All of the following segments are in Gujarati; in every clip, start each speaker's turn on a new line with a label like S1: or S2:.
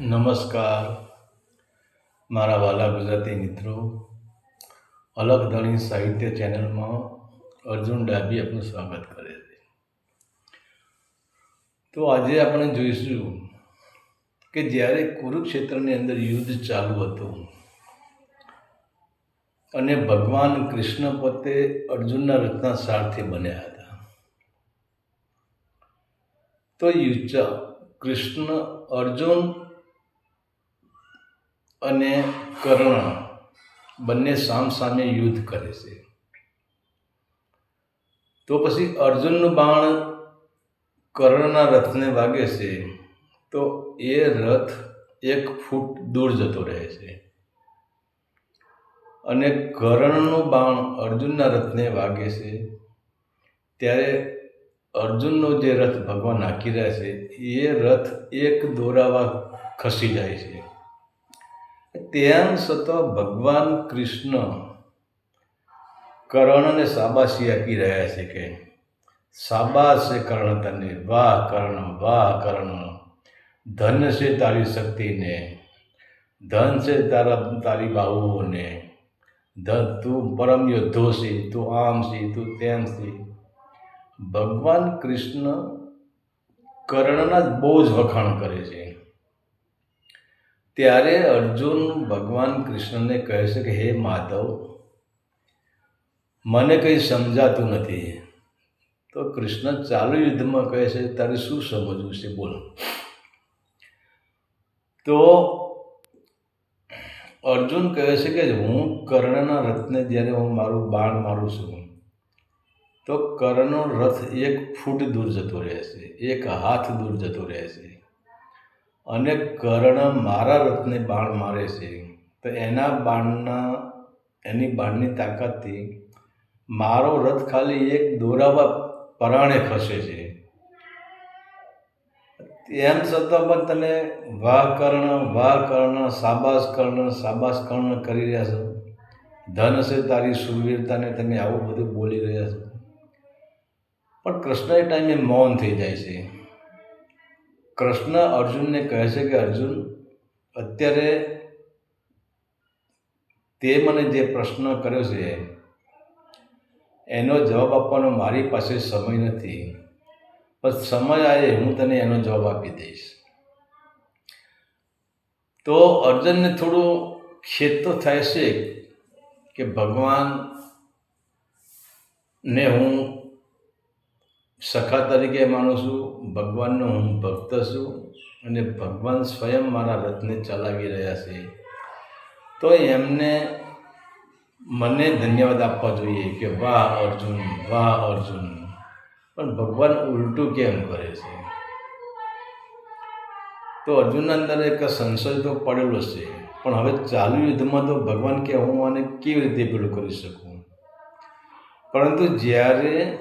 S1: નમસ્કાર. મારા વાલા ગુજરાતી મિત્રો, અલગ ધણી સાહિત્ય ચેનલમાં અર્જુન ડાબી આપનું સ્વાગત કરે છે. તો આજે આપણે જોઈશું કે જ્યારે કુરુક્ષેત્રની અંદર યુદ્ધ ચાલુ હતું અને ભગવાન કૃષ્ણ પોતે અર્જુનના રચના સારથી બન્યા હતા, તો યુદ્ધ કૃષ્ણ અર્જુન અને કર્ણ બંને સામ સામે યુદ્ધ કરે છે. તો પછી અર્જુનનું બાણ કર્ણના રથને વાગે છે, તો એ રથ એક ફૂટ દૂર જતો રહે છે. અને કર્ણનું બાણ અર્જુનના રથને વાગે છે, ત્યારે અર્જુનનો જે રથ ભગવાન હાંકી રહ્યા છે, એ રથ એક દોરાવા ખસી જાય છે. તેમ છતાં ભગવાન કૃષ્ણ કર્ણને શાબાશી આપી રહ્યા છે કે શાબાશ છે કર્ણ તને, વાહ કર્ણ વાહ કર્ણ. ધન છે તારી શક્તિને ધન છે તારા, તારી બાહુઓને ધન તું પરમ યોદ્ધો છે, તું આમ છે, તું તેમ છે. ભગવાન કૃષ્ણ કર્ણના જ બહુ જ વખાણ કરે છે. ત્યારે અર્જુન ભગવાન કૃષ્ણને કહે છે કે, હે માધવ, મને કંઈ સમજાતું નથી. તો કૃષ્ણ ચાલુ યુદ્ધમાં કહે છે, તારે શું સમજવું છે? બોલ. તો અર્જુન કહે છે કે, હું કર્ણના રથને જ્યારે હું મારું બાણ મારું છું, તો કર્ણનો રથ એક ફૂટ દૂર જતો રહે છે એક હાથ દૂર જતો રહે છે અને કર્ણ મારા રથને બાણ મારે છે, તો એના બાણના, એની બાણની તાકાતથી મારો રથ ખાલી એક દોરાવા પરાણે ખસે છે. એમ છતાં પણ તમે વાહ કર્ણ વાહ કર્ણ સાબાસ કર્ણ સાબાસ કર્ણ કરી રહ્યા છો. ધન છે તારી, સુરવીરતાને તમે આવું બધું બોલી રહ્યા છો. પણ કૃષ્ણ એ ટાઈમે મૌન થઈ જાય છે. કૃષ્ણ અર્જુનને કહે છે કે, અર્જુન, અત્યારે તે મને જે પ્રશ્ન કર્યો છે, એનો જવાબ આપવાનો મારી પાસે સમય નથી. પણ સમય આવે હું તને એનો જવાબ આપી દઈશ. તો અર્જુનને થોડું ખેદ તો થાય છે કે ભગવાન ને હું સખા તરીકે માનું છું, ભગવાનનો હું ભક્ત છું અને ભગવાન સ્વયં મારા રથને ચલાવી રહ્યા છે. તો એમને મને ધન્યવાદ આપવા જોઈએ કે વાહ અર્જુન વાહ અર્જુન. પણ ભગવાન ઉલટું કેમ કરે છે? તો અર્જુનના અંદર એક સંશય તો પડેલો છે, પણ હવે ચાલુ યુદ્ધમાં તો ભગવાન કે હું આને કેવી રીતે પેલું કરી શકું? પરંતુ જ્યારે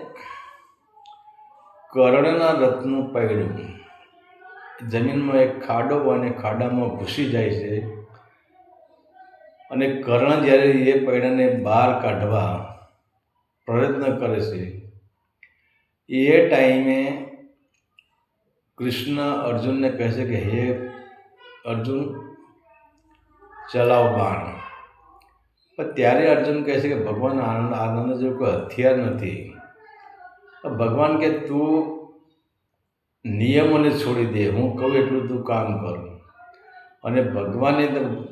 S1: કર્ણના રથનું પૈડું જમીનમાં એક ખાડો અને ખાડામાં ઘૂસી જાય છે. અને કર્ણ જ્યારે એ પૈડાને બહાર કાઢવા પ્રયત્ન કરે છે, એ ટાઈમે કૃષ્ણ અર્જુનને કહે છે કે, હે અર્જુન, ચલાવ બાણ. પણ ત્યારે અર્જુન કહે છે કે, ભગવાન આનંદ આનંદ જેવું કોઈ હથિયાર નથી. ભગવાન કે, તું નિયમોને છોડી દે, હું કહું એટલું તું કામ કરું. અને ભગવાને તો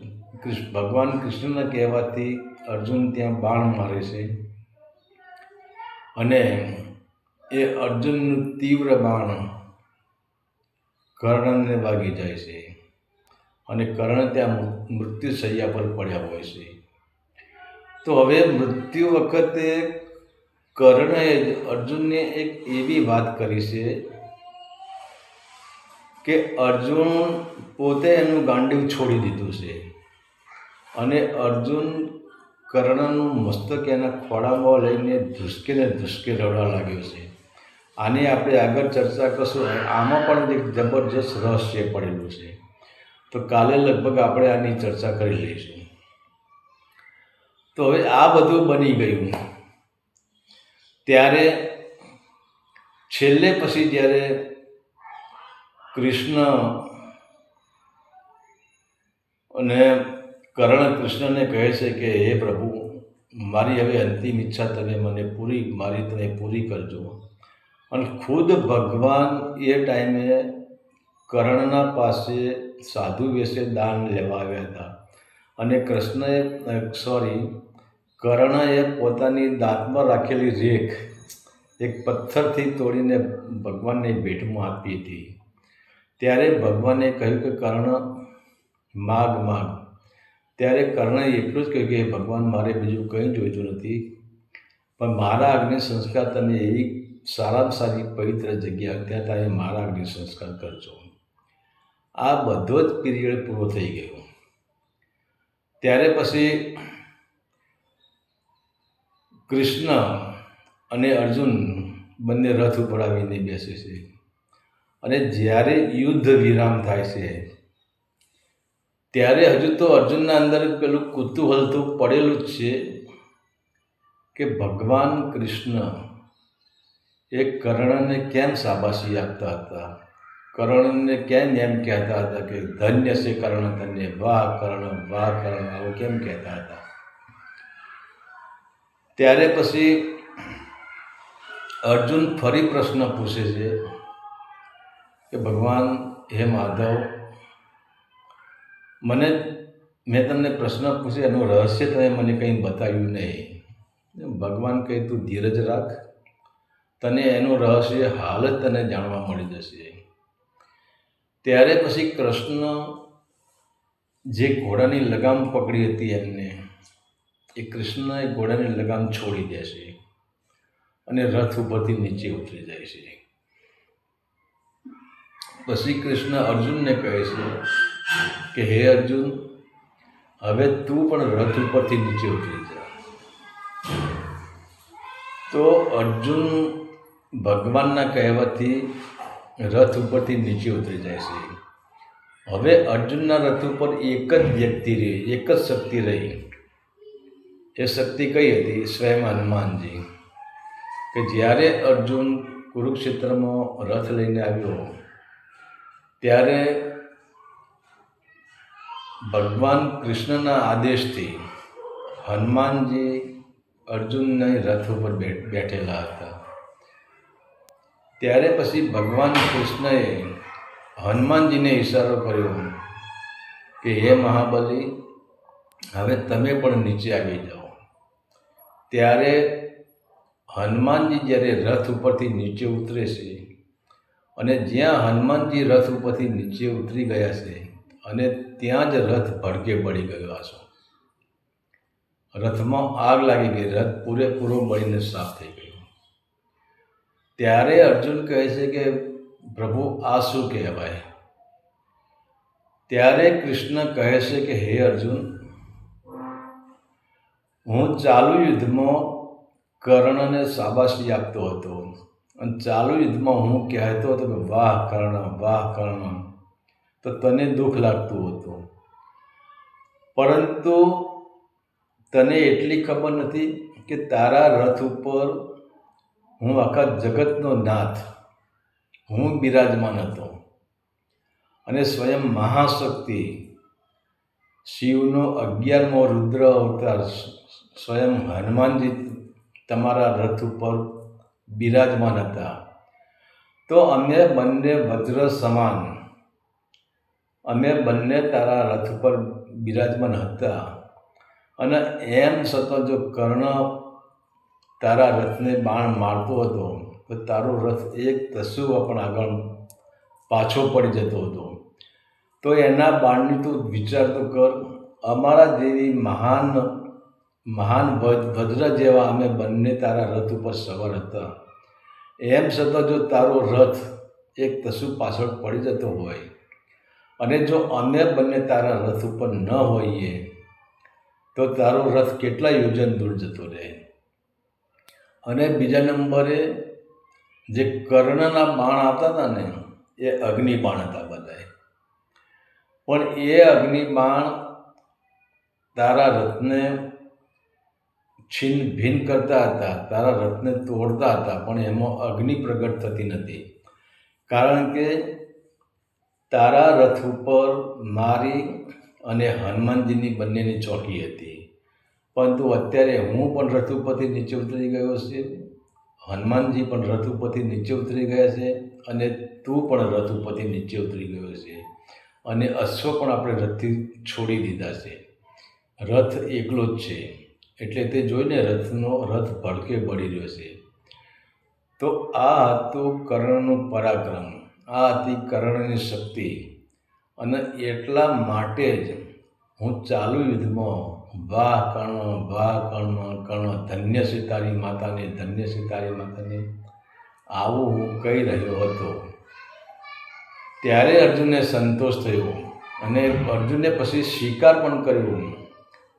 S1: ભગવાન કૃષ્ણના કહેવાથી અર્જુન ત્યાં બાણ મારે છે. અને એ અર્જુનનું તીવ્ર બાણ કર્ણને વાગી જાય છે. અને કર્ણ ત્યાં મૃત્યુ શૈયા પર પડ્યા હોય છે. તો હવે મૃત્યુ વખતે કર્ણએ અર્જુનને એક એવી વાત કરી છે કે અર્જુન પોતે એનું ગાંડીવ છોડી દીધું છે. અને અર્જુન કર્ણનું મસ્તક એના ખોળામાં લઈને ધુસકે ને ધુસકે રડવા લાગ્યો છે. આની આપણે આગળ ચર્ચા કરશું આમાં પણ એક જબરજસ્ત રહસ્ય પડેલું છે. તો કાલે લગભગ આપણે આની ચર્ચા કરી લઈશું. તો હવે આ બધું બની ગયું. ત્યારે છેલ્લે પછી જ્યારે કૃષ્ણ અને કર્ણ કૃષ્ણને કહે છે કે, હે પ્રભુ, મારી હવે અંતિમ ઈચ્છા તમે મને પૂરી, મારી તમે પૂરી કરજો. અને ખુદ ભગવાન એ ટાઈમે કર્ણના પાસે સાધુ વેશે દાન લેવા આવ્યા હતા. અને કૃષ્ણએ સોરી કર્ણએ પોતાની દાંતમાં રાખેલી રેખ એક પથ્થરથી તોડીને ભગવાનને ભેટમાં આપી હતી. ત્યારે ભગવાને કહ્યું કે, કર્ણ, માગ માગ. ત્યારે કર્ણએ એટલું જ કહ્યું કે ભગવાન, મારે બીજું કંઈ જોઈતું નથી, પણ મારા અગ્નિ સંસ્કાર તમે એવી સારામાં સારી પવિત્ર જગ્યા ત્યાં તમે મારા અગ્નિ સંસ્કાર કરજો. આ બધો જ પીરિયડ પૂરો થઈ ગયો. ત્યારે પછી કૃષ્ણ અને અર્જુન બંને રથ ઉપર આવીને બેસે છે. અને જ્યારે યુદ્ધ વિરામ થાય છે, ત્યારે હજુ તો અર્જુનના અંદર પેલું કુતૂહલ તો પડેલું જ છે કે ભગવાન કૃષ્ણ એ કર્ણને કેમ શાબાશી આપતા હતા? કર્ણને કેમ એમ કહેતા હતા કે ધન્ય છે કર્ણ ધન્ય વાહ કર્ણ વાહ કર્ણ, આવું કેમ કહેતા હતા? ત્યારે પછી અર્જુન ફરી પ્રશ્ન પૂછે છે કે ભગવાન, હે માધવ, મને, મેં તમને પ્રશ્ન પૂછ્યો એનું રહસ્ય તમે મને કંઈ બતાવ્યું નહીં. ભગવાન કહે, તું ધીરજ રાખ, તને એનું રહસ્ય હાલ જ તને જાણવા મળી જશે. ત્યારે પછી કૃષ્ણ જે ઘોડાની લગામ પકડી હતી એમને એ કૃષ્ણએ ઘોડાની લગામ છોડી દે છે અને રથ ઉપરથી નીચે ઉતરી જાય છે. પછી કૃષ્ણ અર્જુનને કહે છે કે, હે અર્જુન, હવે તું પણ રથ ઉપરથી નીચે ઉતરી જા. તો અર્જુન ભગવાનના કહેવાથી રથ ઉપરથી નીચે ઉતરી જાય છે. હવે અર્જુનના રથ ઉપર એક જ વ્યક્તિ રહી, એક જ શક્તિ રહી. એ શક્તિ કઈ હતી? સ્વયં હનુમાનજી. કે જ્યારે અર્જુન કુરુક્ષેત્રમાં રથ લઈને આવ્યો, ત્યારે ભગવાન કૃષ્ણના આદેશથી હનુમાનજી અર્જુનને રથ ઉપર બેઠેલા હતા. ત્યારે પછી ભગવાન કૃષ્ણએ હનુમાનજીને ઈશારો કર્યો કે, હે મહાબલી, હવે તમે પણ નીચે આવી જાઓ. ત્યારે હનુમાનજી જ્યારે રથ ઉપરથી નીચે ઉતરે છે અને જ્યાં હનુમાનજી રથ ઉપરથી નીચે ઉતરી ગયા છે અને ત્યાં જ રથ ભડકે પડી ગયો આસો રથમાં આગ લાગી ગઈ, રથ પૂરેપૂરો મળીને સાફ થઈ ગયો. ત્યારે અર્જુન કહે છે કે, પ્રભુ, આ શું કહેવાય? ત્યારે કૃષ્ણ કહે છે કે, હે અર્જુન હું ચાલુ યુદ્ધમાં કર્ણને શાબાશી આપતો હતો. અને ચાલુ યુદ્ધમાં હું કહેતો હતો કે, વાહ કર્ણ વાહ કર્ણ. તો તને દુઃખ લાગતું હતું. પરંતુ તને એટલી ખબર નથી કે તારા રથ ઉપર હું આખા જગતનો નાથ, હું બિરાજમાન હતો. અને સ્વયં મહાશક્તિ શિવનો અગિયારમો રુદ્ર અવતાર સ્વયં હનુમાનજી તમારા રથ ઉપર બિરાજમાન હતા. તો અમે બંને વજ્ર સમાન. અમે બંને તારા રથ ઉપર બિરાજમાન હતા. અને એમ છતાં જો કર્ણ તારા રથને બાણ મારતો હતો, તો તારો રથ એક તસુ પણ આગળ પાછો પડી જતો હતો. તો એના બાણની તું વિચાર તો કર, અમારા જેવી મહાન મહાન ભદ્ર જેવા અમે બંને તારા રથ ઉપર સવાર હતા. એમ છતાં જો તારો રથ એક તસુ પાછળ પડી જતો હોય અને જો અમે બંને તારા રથ ઉપર ન હોઈએ, તો તારો રથ કેટલા યોજન દૂર જતો રહે? અને બીજા નંબરે, જે કર્ણના બાણ આવતા હતા ને, એ અગ્નિ બાણ હતા બધાએ પણ એ અગ્નિ બાણ તારા રથને છીન ભિન્ન કરતા હતા, તારા રથને તોડતા હતા, પણ એમાં અગ્નિ પ્રગટ થતી નથી. કારણ કે તારા રથ ઉપર મારી અને હનુમાનજીની બંનેની ચોકી હતી. પરંતુ અત્યારે હું પણ રથ ઉપરથી નીચે ઉતરી ગયો છે, હનુમાનજી પણ રથ ઉપરથી નીચે ઉતરી ગયા છે અને તું પણ રથ ઉપરથી નીચે ઉતરી ગયો છે. અને અશ્વ પણ આપણે રથથી છોડી દીધા છે. રથ એકલો જ છે. એટલે તે જોઈને રથનો, રથ ભડકે બળી રહ્યો છે. તો આ હતું કર્ણનું પરાક્રમ. આ હતી કર્ણની શક્તિ. અને એટલા માટે જ હું ચાલુ યુદ્ધમાં વાહ કર્ણ વાહ કર્ણ કર્ણ, ધન્ય છે તારી માતાને, ધન્ય છે તારી માતાને આવું હું કહી રહ્યો હતો. ત્યારે અર્જુનને સંતોષ થયો અને અર્જુને પછી સ્વીકાર પણ કર્યો.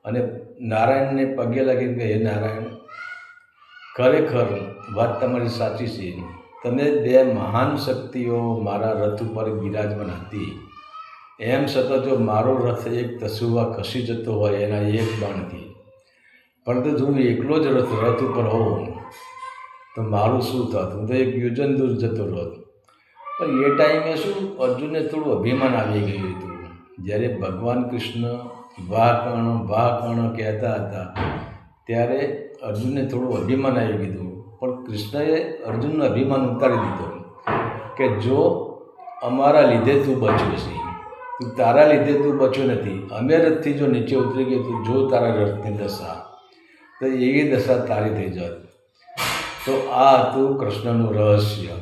S1: અને નારાયણને પગે લાગે કે હે નારાયણ, ખરેખર વાત તમારી સાચી છે. તમે બે મહાન શક્તિઓ મારા રથ ઉપર બિરાજમાન હતી. એમ છતાં જો મારો રથ એક તસુવા ખસી જતો હોય, એના એક બાણથી પરંતુ જો હું એકલો જ રથ રથ ઉપર હોઉં, તો મારું શું થતું? હું તો એક યોજન દૂર જતો રથ પણ એ ટાઈમે શું? અર્જુનને થોડું અભિમાન આવી ગયું હતું. જ્યારે ભગવાન કૃષ્ણ વાહ કર્ણ કહેતા હતા. ત્યારે અર્જુનને થોડું અભિમાન આવી ગયું. પણ કૃષ્ણએ અર્જુનનું અભિમાન ઉતારી દીધો કે જો અમારા લીધે તું બચ્યો છે, તું તારા લીધે તું બચ્યો નથી, અમે રથથી જો નીચે ઉતરી ગયો તું જો તારા રથની દશા. તો એવી દશા તારી થઈ જાત. તો આ હતું કૃષ્ણનું રહસ્ય.